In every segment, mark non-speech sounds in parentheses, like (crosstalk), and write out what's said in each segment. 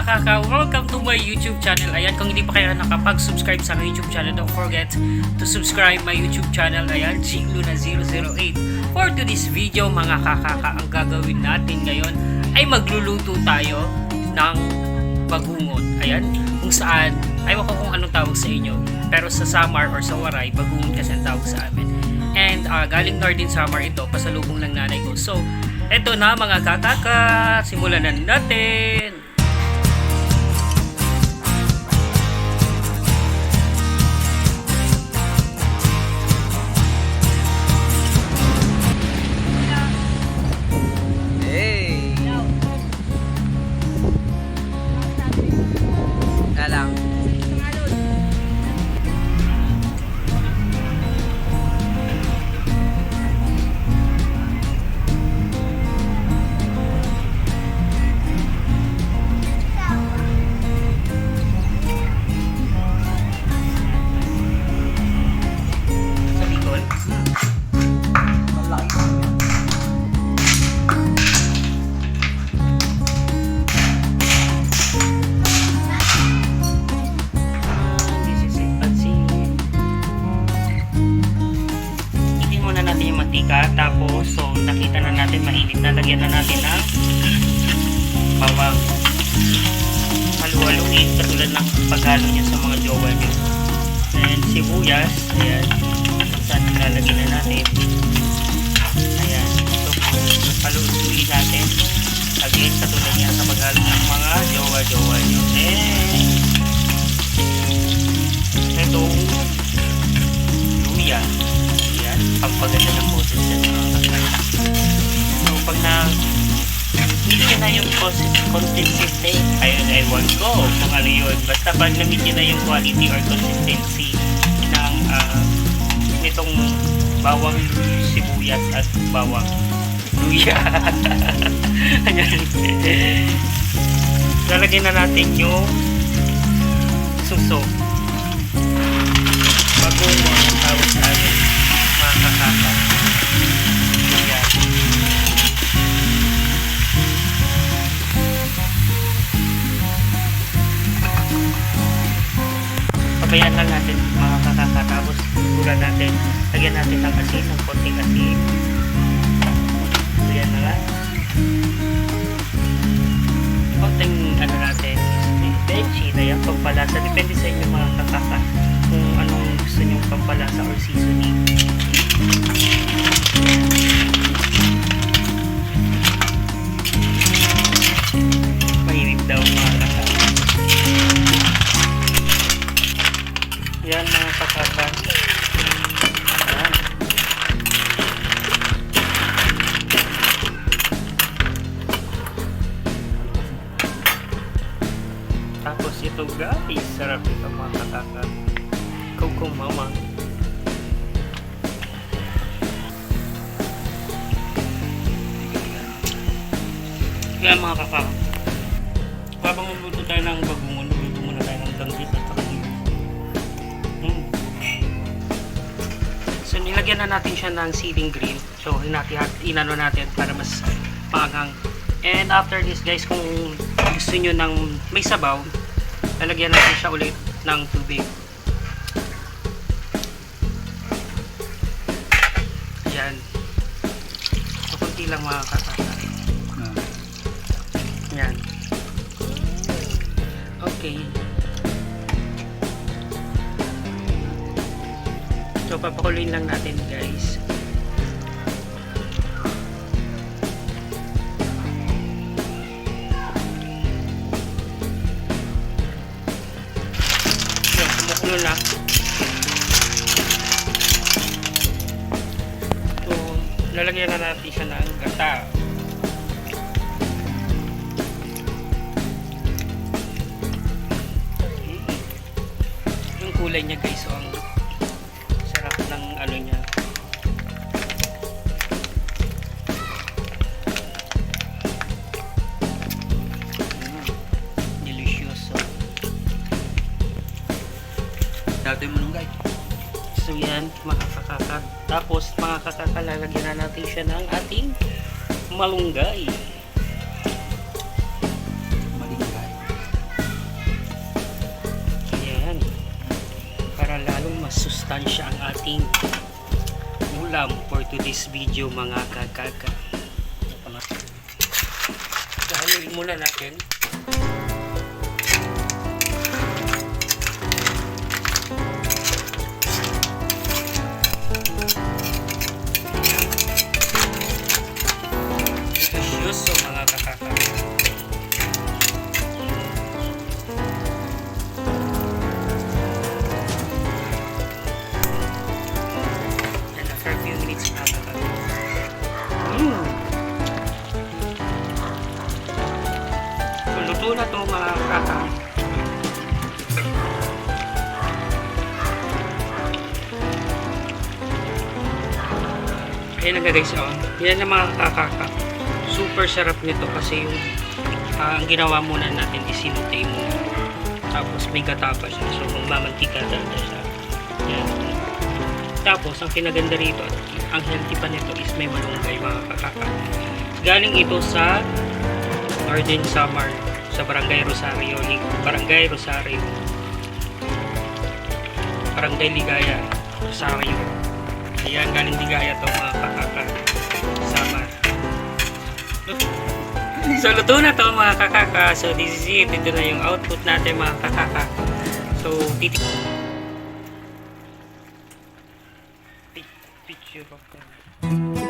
kakaka, welcome to my YouTube channel. Ayan, kung hindi pa kayo nakapag-subscribe sa YouTube channel, don't forget to subscribe my YouTube channel. Ayan, Luna008. For today's video, mga kakaka, ang gagawin natin ngayon ay magluluto tayo ng bagungon. Ayan, kung saan, ayaw ko kung anong tawag sa inyo. Pero sa Samar or sa Waray, bagungon kasi ang tawag sa amin. And ah, galing Northern Samar ito, pasalubong ng nanay ko. So, eto na mga kakaka, simulan na natin! Paghalo niya sa mga jowa niyo. And sibuyas, ayan. Saan lalagyan na natin. Ayan. So, haluin natin. Again, katulad niya sa paghalo ng mga jowa-jowa niyo. And itong luya. Ayan. Pampaganda ng boses yan. So, pag na niya na yung consi- consistency. Ayun ewan ko kung ano yun. Basta pag na-meet niya na yung quality or consistency ng ah, nitong bawang sibuyas at bawang luya. (laughs) Ayan. lalagyan na natin yung suso. Bagungon ang tawag sa atin pabayaan lang natin mga kakaka tapos gula natin. Lagyan natin ng asin ng konting asin. So yan na lang konting ano natin veggie na yan pampalasa. Depende sa inyo mga kakaka kung anong gusto nyo pampalasa or seasoning Tapos ito guys, sarap ito mga kakaka. Coco mama. Yan mga kakaka. Habang nagluto tayo ng bagungon, luto muna tayo ng danggit at saka yung Mm. So nilagyan na natin siya ng seeding green. So hinati inano natin para mas paangang. And after this guys, kung gusto niyo ng may sabaw, lalagyan natin siya ulit ng tubig. Yan. So kunti lang mga kakaka. Yan. Okay. So, papakuloyin lang natin guys. Kumukulo na. So, lalagyan na natin siya ng gata. Mm. Yung kulay niya guys, so ang sarap ng ano niya. Yan, mga kakaka. Tapos, mga kakaka, lalagyan na natin siya ng ating malunggay. Malunggay. Yan. Para lalong mas sustansya ang ating ulam for today's video, mga kakaka. Dahilin muna natin. Guys, oh. Yan ang mga kakaka. Super sarap nito kasi yung ah, ang ginawa muna natin is sinutay mo. Tapos may gata pa siya. So magmamantika talaga siya. Yan. Tapos ang kinaganda rito, ang healthy pa nito is may malunggay mga kakaka. Galing ito sa Northern Samar sa Barangay Rosario, Barangay Rosario. Barangay Ligaya, Rosario. Ayan, galing Ligaya to mga kakaka. Samar. So, luto na to mga kakaka. So, this is it. Ito na yung output natin mga kakaka. So, titik... Pi- Picture of them.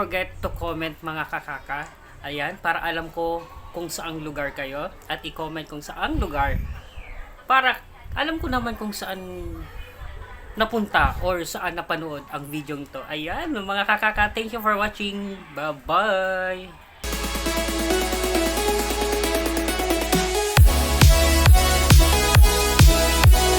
Forget to comment mga kakaka. Ayan, para alam ko kung saang lugar kayo at i-comment kung saang lugar para alam ko naman kung saan napunta or saan napanood ang video to. Ayan, mga kakaka, thank you for watching. Bye-bye!